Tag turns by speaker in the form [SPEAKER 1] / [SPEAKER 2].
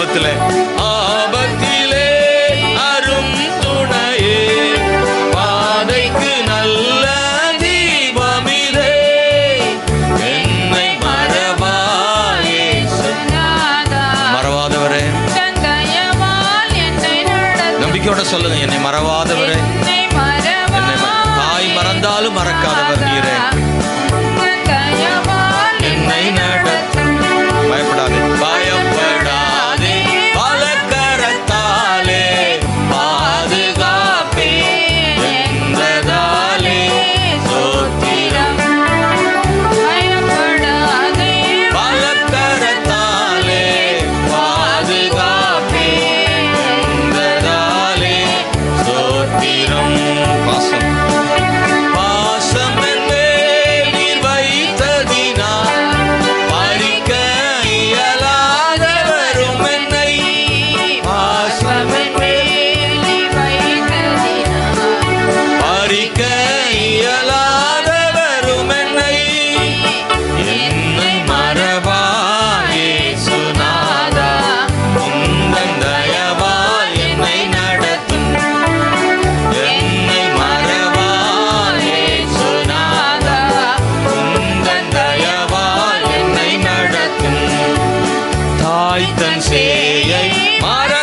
[SPEAKER 1] ஆபத்துல. ஆபத்திலே அரும் பாதைக்கு நல்ல தீபமிலே என்னை மறவாயே நம்பிக்கையோட சொல்லுங்க என்னை மறவாதவரே. என்னை தாய் மறந்தாலும் மறக்காதவர் நீரே. தாய் தன் சேயை மர